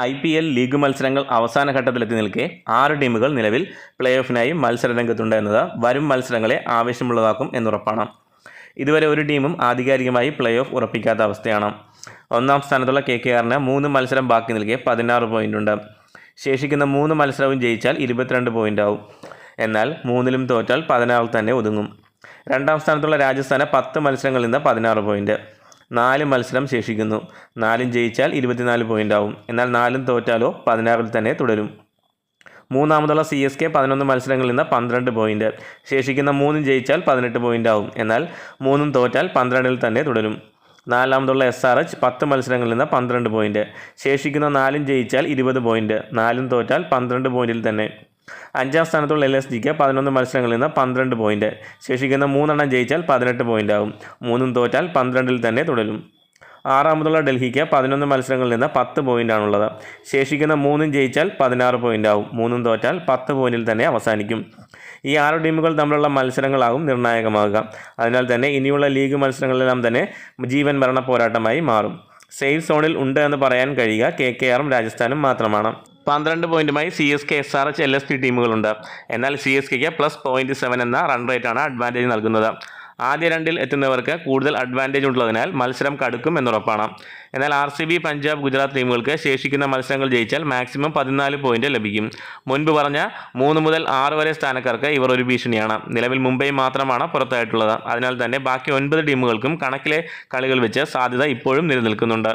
I P L league മത്സരങ്ങൾ അവസാന ഘട്ടത്തിലെത്തി നിൽക്കെ ആറ് ടീമുകൾ നിലവിൽ പ്ലേ ഓഫിനായി മത്സരരംഗത്തുണ്ട് എന്നത് വരും മത്സരങ്ങളെ ആവേശമുള്ളതാക്കും എന്നുറപ്പാണ്. ഇതുവരെ ഒരു ടീമും ആധികാരികമായി പ്ലേ ഓഫ് ഉറപ്പിക്കാത്ത അവസ്ഥയാണ്. ഒന്നാം സ്ഥാനത്തുള്ള കെ കെ ആറിന് മൂന്ന് മത്സരം ബാക്കി നിൽക്കെ പതിനാറ് പോയിന്റ് ഉണ്ട്. ശേഷിക്കുന്ന മൂന്ന് മത്സരവും ജയിച്ചാൽ ഇരുപത്തിരണ്ട് പോയിന്റ് ആവും. എന്നാൽ മൂന്നിലും തോറ്റാൽ പതിനാറിൽ തന്നെ ഒതുങ്ങും. രണ്ടാം സ്ഥാനത്തുള്ള രാജസ്ഥാന് പത്ത് മത്സരങ്ങളിൽ നിന്ന് പതിനാറ് പോയിന്റ് നാല് മത്സരം ശേഷിക്കുന്നു. നാലും ജയിച്ചാൽ ഇരുപത്തിനാല് പോയിന്റ് ആവും. എന്നാൽ നാലും തോറ്റാലോ പതിനാറിൽ തന്നെ തുടരും. മൂന്നാമതുള്ള സി എസ് കെ പതിനൊന്ന് മത്സരങ്ങളിൽ നിന്ന് പന്ത്രണ്ട് പോയിന്റ് ശേഷിക്കുന്ന മൂന്നും ജയിച്ചാൽ പതിനെട്ട് പോയിന്റ് ആവും. എന്നാൽ മൂന്നും തോറ്റാൽ പന്ത്രണ്ടിൽ തന്നെ തുടരും. നാലാമതുള്ള എസ് ആർ എച്ച് പത്ത് മത്സരങ്ങളിൽ നിന്ന് പന്ത്രണ്ട് പോയിന്റ് ശേഷിക്കുന്ന നാലും ജയിച്ചാൽ ഇരുപത് പോയിന്റ് നാലും തോറ്റാൽ പന്ത്രണ്ട് പോയിന്റിൽ തന്നെ. അഞ്ചാം സ്ഥാനത്തുള്ള എൽ എസ് ജിക്ക് പതിനൊന്ന് മത്സരങ്ങളിൽ നിന്ന് പന്ത്രണ്ട് പോയിന്റ് ശേഷിക്കുന്ന മൂന്നെണ്ണം ജയിച്ചാൽ പതിനെട്ട് പോയിന്റ് ആകും മൂന്നും തോറ്റാൽ പന്ത്രണ്ടിൽ തന്നെ തുടരും. ആറാമതുള്ള ഡൽഹിക്ക് പതിനൊന്ന് മത്സരങ്ങളിൽ നിന്ന് പത്ത് പോയിന്റാണുള്ളത് ശേഷിക്കുന്ന മൂന്നും ജയിച്ചാൽ പതിനാറ് പോയിന്റ് ആവും മൂന്നും തോറ്റാൽ പത്ത് പോയിന്റിൽ തന്നെ അവസാനിക്കും. ഈ ആറ് ടീമുകൾ തമ്മിലുള്ള മത്സരങ്ങളാകും നിർണായകമാകുക. അതിനാൽ തന്നെ ഇനിയുള്ള ലീഗ് മത്സരങ്ങളെല്ലാം തന്നെ ജീവൻ മരണ പോരാട്ടമായി മാറും. സെയിൽ സോണിൽ ഉണ്ട് എന്ന് പറയാൻ കഴിയുക. കെ കെ ആറും രാജസ്ഥാനും മാത്രമാണ്. പന്ത്രണ്ട് പോയിന്റുമായി C S K S R H L S T ടീമുകളുണ്ട്. എന്നാൽ സി എസ് കെക്ക് പ്ലസ് പോയിന്റ് സെവൻ എന്ന റൺ റേറ്റാണ് അഡ്വാന്റേജ് നൽകുന്നത്. ആദ്യ രണ്ടിൽ എത്തുന്നവർക്ക് കൂടുതൽ അഡ്വാന്റേജ് ഉള്ളതിനാൽ മത്സരം കടുക്കും എന്നുറപ്പാണ്. എന്നാൽ R C B Punjab Gujarat ടീമുകൾക്ക് ശേഷിക്കുന്ന മത്സരങ്ങൾ ജയിച്ചാൽ മാക്സിമം പതിനാല് പോയിന്റ് ലഭിക്കും. മുൻപ് പറഞ്ഞ മൂന്ന് മുതൽ ആറ് വരെ സ്ഥാനക്കാർക്ക് ഇവർ ഒരു ഭീഷണിയാണ്. നിലവിൽ മുംബൈ മാത്രമാണ് പുറത്തായിട്ടുള്ളത്. അതിനാൽ തന്നെ ബാക്കി ഒൻപത് ടീമുകൾക്കും കണക്കിലെ കളികൾ വെച്ച് സാധ്യത ഇപ്പോഴും നിലനിൽക്കുന്നുണ്ട്.